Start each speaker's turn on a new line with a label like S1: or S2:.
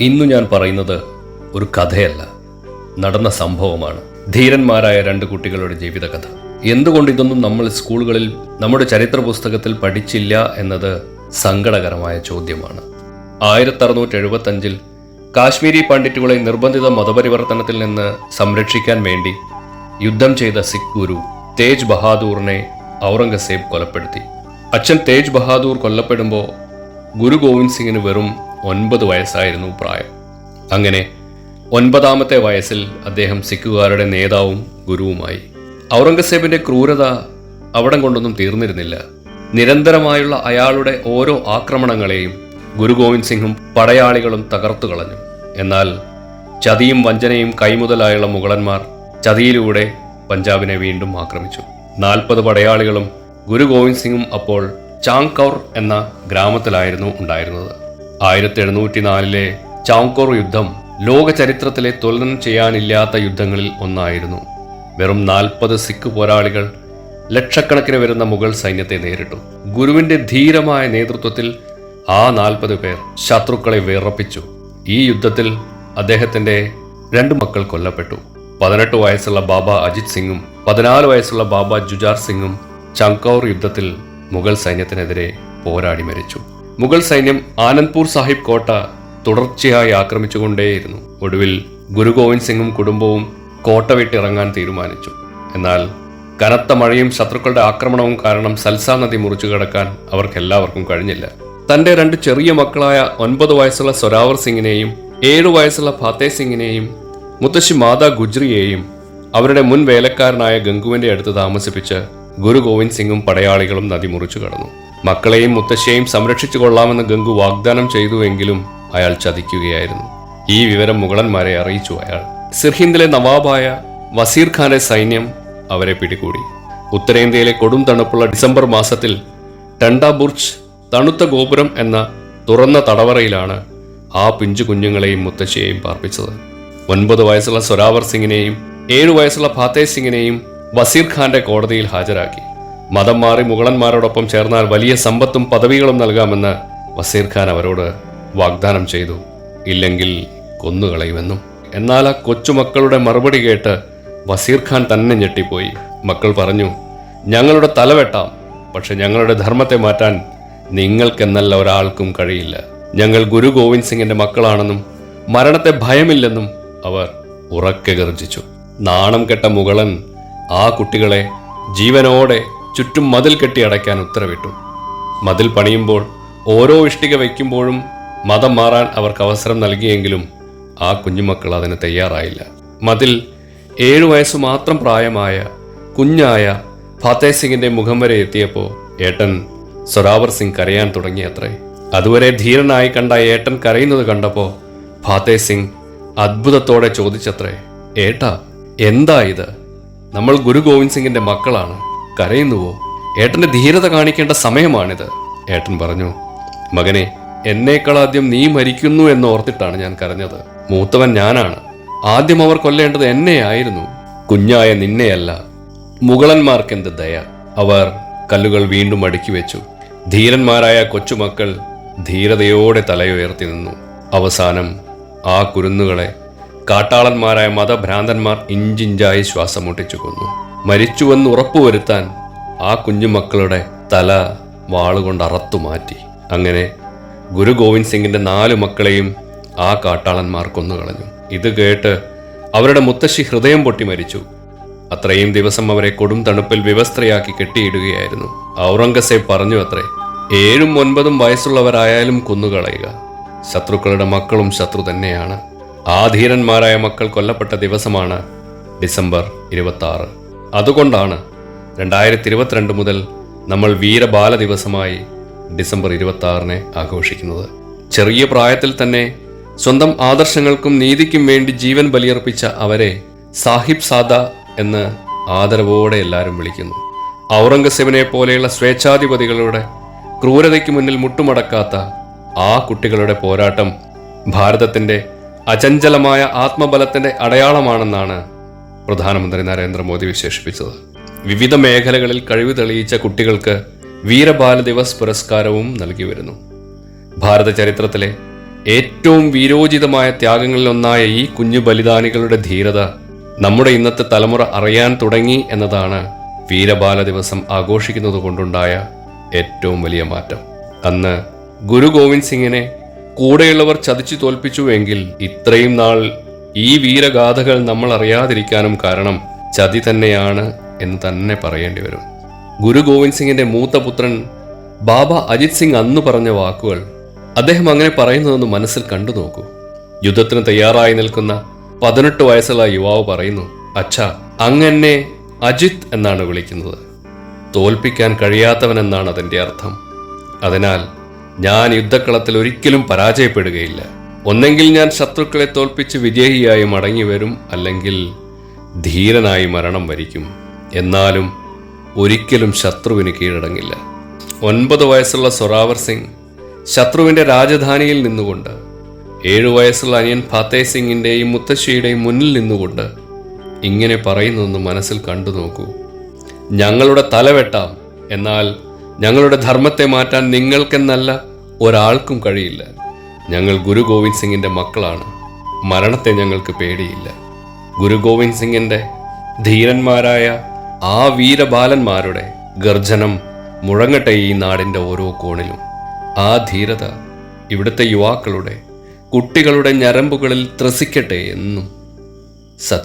S1: ഇന്നു ഞാൻ പറയുന്നത് ഒരു കഥയല്ല. നടന്ന സംഭവമാണ്. ധീരന്മാരായ രണ്ട് കുട്ടികളുടെ ജീവിതകഥ. എന്തുകൊണ്ട് ഇതൊന്നും നമ്മൾ സ്കൂളുകളിൽ നമ്മുടെ ചരിത്ര പുസ്തകത്തിൽ പഠിച്ചില്ല എന്നത് സങ്കടകരമായ ചോദ്യമാണ്. ആയിരത്തി അറുന്നൂറ്റി എഴുപത്തി അഞ്ചിൽ കാശ്മീരി പണ്ഡിറ്റുകളെ നിർബന്ധിത മതപരിവർത്തനത്തിൽ നിന്ന് സംരക്ഷിക്കാൻ വേണ്ടി യുദ്ധം ചെയ്ത സിഖ് ഗുരു തേജ് ബഹാദൂറിനെ ഔറംഗസേബ് കൊലപ്പെടുത്തി. അച്ഛൻ തേജ് ബഹാദൂർ കൊല്ലപ്പെടുമ്പോൾ ഗുരു ഗോവിന്ദ് സിംഗിന് വെറും ഒൻപത് വയസ്സായിരുന്നു പ്രായം. അങ്ങനെ ഒൻപതാമത്തെ വയസ്സിൽ അദ്ദേഹം സിഖുകാരുടെ നേതാവും ഗുരുവുമായി. ഔറംഗസേബിന്റെ ക്രൂരത അവിടം കൊണ്ടൊന്നും തീർന്നിരുന്നില്ല. നിരന്തരമായുള്ള അയാളുടെ ഓരോ ആക്രമണങ്ങളെയും ഗുരു ഗോവിന്ദ് സിംഗും പടയാളികളും തകർത്തു കളഞ്ഞു. എന്നാൽ ചതിയും വഞ്ചനയും കൈമുതലായുള്ള മുഗളന്മാർ ചതിയിലൂടെ പഞ്ചാബിനെ വീണ്ടും ആക്രമിച്ചു. നാൽപ്പത് പടയാളികളും ഗുരു ഗോവിന്ദ് സിംഗും അപ്പോൾ ചാങ്കൗർ എന്ന ഗ്രാമത്തിലായിരുന്നു ഉണ്ടായിരുന്നത്. ആയിരത്തി എഴുന്നൂറ്റി നാലിലെ ചാങ്കോർ യുദ്ധം ലോക ചരിത്രത്തിലെ തുലനം ചെയ്യാനില്ലാത്ത യുദ്ധങ്ങളിൽ ഒന്നായിരുന്നു. വെറും നാൽപ്പത് സിഖ് പോരാളികൾ ലക്ഷക്കണക്കിന് വരുന്ന മുഗൾ സൈന്യത്തെ നേരിട്ടു. ഗുരുവിന്റെ ധീരമായ നേതൃത്വത്തിൽ ആ നാൽപ്പത് പേർ ശത്രുക്കളെ വിറപ്പിച്ചു. ഈ യുദ്ധത്തിൽ അദ്ദേഹത്തിന്റെ രണ്ട് മക്കൾ കൊല്ലപ്പെട്ടു. പതിനെട്ട് വയസ്സുള്ള ബാബ അജിത് സിംഗും പതിനാല് വയസ്സുള്ള ബാബ ജുജാർ സിംഗും ചങ്കൌർ യുദ്ധത്തിൽ മുഗൾ സൈന്യത്തിനെതിരെ പോരാടി മരിച്ചു. മുഗൾ സൈന്യം ആനന്ദ്പൂർ സാഹിബ് കോട്ട തുടർച്ചയായി ആക്രമിച്ചുകൊണ്ടേയിരുന്നു. ഒടുവിൽ ഗുരു ഗോവിന്ദ് സിംഗും കുടുംബവും കോട്ട വിട്ടിറങ്ങാൻ തീരുമാനിച്ചു. എന്നാൽ കനത്ത മഴയും ശത്രുക്കളുടെ ആക്രമണവും കാരണം സൽസാ നദി മുറിച്ചു കടക്കാൻ അവർക്കെല്ലാവർക്കും കഴിഞ്ഞില്ല. തന്റെ രണ്ട് ചെറിയ മക്കളായ ഒൻപത് വയസ്സുള്ള സൊരാവർ സിംഗിനെയും ഏഴു വയസ്സുള്ള ഫാത്തേ സിംഗിനെയും മുത്തശ്ശി മാതാ ഗുജ്രിയെയും അവരുടെ മുൻ വേലക്കാരനായ ഗംഗുവിന്റെ അടുത്ത് താമസിപ്പിച്ച് ഗുരു ഗോവിന്ദ് സിംഗും പടയാളികളും നദി മുറിച്ചു കടന്നു. മക്കളെയും മുത്തശ്ശിയെയും സംരക്ഷിച്ചു കൊള്ളാമെന്ന് ഗംഗു വാഗ്ദാനം ചെയ്തുവെങ്കിലും അയാൾ ചതിക്കുകയായിരുന്നു. ഈ വിവരം മുഗളന്മാരെ അറിയിച്ചു അയാൾ. സിർഹിന്ദിലെ നവാബായ വസീർ ഖാന്റെ സൈന്യം അവരെ പിടികൂടി. ഉത്തരേന്ത്യയിലെ കൊടും തണുപ്പുള്ള ഡിസംബർ മാസത്തിൽ ടണ്ടാബുർജ് തണുത്ത ഗോപുരം എന്ന തുറന്ന തടവറയിലാണ് ആ പിഞ്ചു കുഞ്ഞുങ്ങളെയും മുത്തശ്ശിയെയും പാർപ്പിച്ചത്. ഒൻപത് വയസ്സുള്ള സൊരാവർ സിംഗിനെയും ഏഴു വയസ്സുള്ള ഫാത്തേ സിംഗിനെയും വസീർ ഖാന്റെ കോടതിയിൽ ഹാജരാക്കി. മതം മാറി മുഗളന്മാരോടൊപ്പം ചേർന്നാൽ വലിയ സമ്പത്തും പദവികളും നൽകാമെന്ന് വസീർ ഖാൻ അവരോട് വാഗ്ദാനം ചെയ്തു. ഇല്ലെങ്കിൽ കൊന്നുകളയുമെന്നും. എന്നാൽ ആ കൊച്ചുമക്കളുടെ മറുപടി കേട്ട് വസീർ ഖാൻ തന്നെ ഞെട്ടിപ്പോയി. മക്കൾ പറഞ്ഞു ഞങ്ങളുടെ തലവെട്ടാം പക്ഷെ ഞങ്ങളുടെ ധർമ്മത്തെ മാറ്റാൻ നിങ്ങൾക്കെന്നല്ല ഒരാൾക്കും കഴിയില്ല. ഞങ്ങൾ ഗുരു ഗോവിന്ദ് സിംഗിന്റെ മക്കളാണെന്നും മരണത്തെ ഭയമില്ലെന്നും അവർ ഉറക്കെ ഗർജിച്ചു. നാണം കെട്ട മുകളൻ ആ കുട്ടികളെ ജീവനോടെ ചുറ്റും മതിൽ കെട്ടി അടയ്ക്കാൻ ഉത്തരവിട്ടു. മതിൽ പണിയുമ്പോൾ ഓരോ ഇഷ്ടിക വയ്ക്കുമ്പോഴും മതം മാറാൻ അവർക്ക് അവസരം നൽകിയെങ്കിലും ആ കുഞ്ഞുമക്കൾ അതിന് തയ്യാറായില്ല. മതിൽ ഏഴു വയസ്സ് മാത്രം പ്രായമായ കുഞ്ഞായ ഫാത്തേ സിംഗിന്റെ മുഖം വരെ എത്തിയപ്പോൾ ഏട്ടൻ സൊരാവർ സിംഗ് കരയാൻ തുടങ്ങി അത്രേ അതുവരെ ധീരനായി കണ്ട ഏട്ടൻ കരയുന്നത് കണ്ടപ്പോൾ ഫാത്തേ സിംഗ് അത്ഭുതത്തോടെ ചോദിച്ചത്രേ ഏട്ടാ എന്താ ഇത്? നമ്മൾ ഗുരു ഗോവിന്ദ് സിംഗിന്റെ മക്കളാണ്. കരയുന്നുവോ? ഏട്ടന്റെ ധീരത കാണിക്കേണ്ട സമയമാണിത്. ഏട്ടൻ പറഞ്ഞു മകനെ എന്നേക്കാളാദ്യം നീ മരിക്കുന്നു എന്ന് ഓർത്തിട്ടാണ് ഞാൻ കരഞ്ഞത്. മൂത്തവൻ ഞാനാണ്. ആദ്യം അവർ കൊല്ലേണ്ടത് എന്നെയായിരുന്നു. കുഞ്ഞായ നിന്നെയല്ല. മുഗളന്മാർക്കെന്ത് ദയ? അവർ കല്ലുകൾ വീണ്ടും അടുക്കി വെച്ചു. ധീരന്മാരായ കൊച്ചുമക്കൾ ധീരതയോടെ തലയുയർത്തി നിന്നു. അവസാനം ആ കുരുന്നുകളെ കാട്ടാളന്മാരായ മതഭ്രാന്തന്മാർ ഇഞ്ചിഞ്ചായി ശ്വാസം മുട്ടിച്ചു കൊന്നു. മരിച്ചുവെന്ന് ഉറപ്പുവരുത്താൻ ആ കുഞ്ഞുമക്കളുടെ തല വാളുകൊണ്ട് അറത്തു മാറ്റി. അങ്ങനെ ഗുരു ഗോവിന്ദ് സിംഗിന്റെ നാലു മക്കളെയും ആ കാട്ടാളന്മാർ കൊന്നുകളഞ്ഞു. ഇത് കേട്ട് അവരുടെ മുത്തശ്ശി ഹൃദയം പൊട്ടി മരിച്ചു. അത്രയും ദിവസം അവരെ കൊടും തണുപ്പിൽ വിവസ്ത്രയാക്കി കെട്ടിയിടുകയായിരുന്നു. ഔറംഗസേബ് പറഞ്ഞു അത്രേ ഏഴും ഒൻപതും വയസ്സുള്ളവരായാലും കൊന്നുകളയുക. ശത്രുക്കളുടെ മക്കളും ശത്രു തന്നെയാണ്. ആ ധീരന്മാരായ മക്കൾ കൊല്ലപ്പെട്ട ദിവസമാണ് ഡിസംബർ ഇരുപത്തി അതുകൊണ്ടാണ് രണ്ടായിരത്തി ഇരുപത്തിരണ്ട് മുതൽ നമ്മൾ വീരബാല ദിവസമായി ഡിസംബർ ഇരുപത്തി ആറിനെ ആഘോഷിക്കുന്നത്. ചെറിയ പ്രായത്തിൽ തന്നെ സ്വന്തം ആദർശങ്ങൾക്കും നീതിക്കും വേണ്ടി ജീവൻ ബലിയർപ്പിച്ച അവരെ സാഹിബ് സാദ എന്ന് ആദരവോടെ എല്ലാവരും വിളിക്കുന്നു. ഔറംഗസേബിനെ പോലെയുള്ള സ്വേച്ഛാധിപതികളുടെ ക്രൂരതയ്ക്ക് മുന്നിൽ മുട്ടുമടക്കാത്ത ആ കുട്ടികളുടെ പോരാട്ടം ഭാരതത്തിന്റെ അചഞ്ചലമായ ആത്മബലത്തിന്റെ അടയാളമാണെന്നാണ് പ്രധാനമന്ത്രി നരേന്ദ്രമോദി വിശേഷിപ്പിച്ചത്. വിവിധ മേഖലകളിൽ കഴിവ് തെളിയിച്ച കുട്ടികൾക്ക് വീരബാല ദിവസ് പുരസ്കാരവും നൽകി വരുന്നു. ഭാരത ചരിത്രത്തിലെ ഏറ്റവും വീരോചിതമായ ത്യാഗങ്ങളിലൊന്നായ ഈ കുഞ്ഞു ബലിദാനികളുടെ ധീരത നമ്മുടെ ഇന്നത്തെ തലമുറ അറിയാൻ തുടങ്ങി എന്നതാണ് വീരബാല ദിവസം ആഘോഷിക്കുന്നത് കൊണ്ടുണ്ടായ ഏറ്റവും വലിയ മാറ്റം. അന്ന് ഗുരു ഗോവിന്ദ് സിംഗിനെ കൂടെയുള്ളവർ ചതിച്ചു തോൽപ്പിച്ചുവെങ്കിൽ ഇത്രയും നാൾ ഈ വീരഗാഥകൾ നമ്മൾ അറിയാതിരിക്കാനും കാരണം ചതി തന്നെയാണ് എന്ന് തന്നെ പറയേണ്ടി വരും. ഗുരു ഗോവിന്ദ് സിംഗിന്റെ മൂത്ത പുത്രൻ ബാബ അജിത് സിംഗ് അന്ന് പറഞ്ഞ വാക്കുകൾ അദ്ദേഹം അങ്ങനെ പറയുന്നതെന്ന് മനസ്സിൽ കണ്ടു നോക്കൂ. യുദ്ധത്തിന് തയ്യാറായി നിൽക്കുന്ന പതിനെട്ട് വയസ്സുള്ള യുവാവ് പറയുന്നു അച്ഛ അങ്ങനെ അജിത് എന്നാണ് വിളിക്കുന്നത്. തോൽപ്പിക്കാൻ കഴിയാത്തവൻ എന്നാണ് അതിന്റെ അർത്ഥം. അതിനാൽ ഞാൻ യുദ്ധക്കളത്തിൽ ഒരിക്കലും പരാജയപ്പെടുകയില്ല. ഒന്നെങ്കിൽ ഞാൻ ശത്രുക്കളെ തോൽപ്പിച്ച് വിജയിയായി മടങ്ങി വരും അല്ലെങ്കിൽ ധീരനായി മരണം വരിക്കും. എന്നാലും ഒരിക്കലും ശത്രുവിന് കീഴടങ്ങില്ല. ഒൻപത് വയസ്സുള്ള സൊറാവർ സിംഗ് ശത്രുവിന്റെ രാജധാനിയിൽ നിന്നുകൊണ്ട് ഏഴു വയസ്സുള്ള അനിയൻ ഫാത്തേ സിംഗിന്റെയും മുത്തശ്ശിയുടെയും മുന്നിൽ നിന്നുകൊണ്ട് ഇങ്ങനെ പറയുന്നൊന്ന് മനസ്സിൽ കണ്ടു നോക്കൂ. ഞങ്ങളുടെ തല വെട്ടാം. എന്നാൽ ഞങ്ങളുടെ ധർമ്മത്തെ മാറ്റാൻ നിങ്ങൾക്കെന്നല്ല ഒരാൾക്കും കഴിയില്ല. ഞങ്ങൾ ഗുരു ഗോവിന്ദ് സിംഗിന്റെ മക്കളാണ്. മരണത്തെ ഞങ്ങൾക്ക് പേടിയില്ല. ഗുരു ഗോവിന്ദ് സിംഗിന്റെ ധീരന്മാരായ ആ വീരബാലന്മാരുടെ ഗർജനം മുഴങ്ങട്ടെ ഈ നാടിന്റെ ഓരോ കോണിലും. ആ ധീരത ഇവിടുത്തെ യുവാക്കളുടെ കുട്ടികളുടെ ഞരമ്പുകളിൽ ത്രസിക്കട്ടെ എന്നും സത്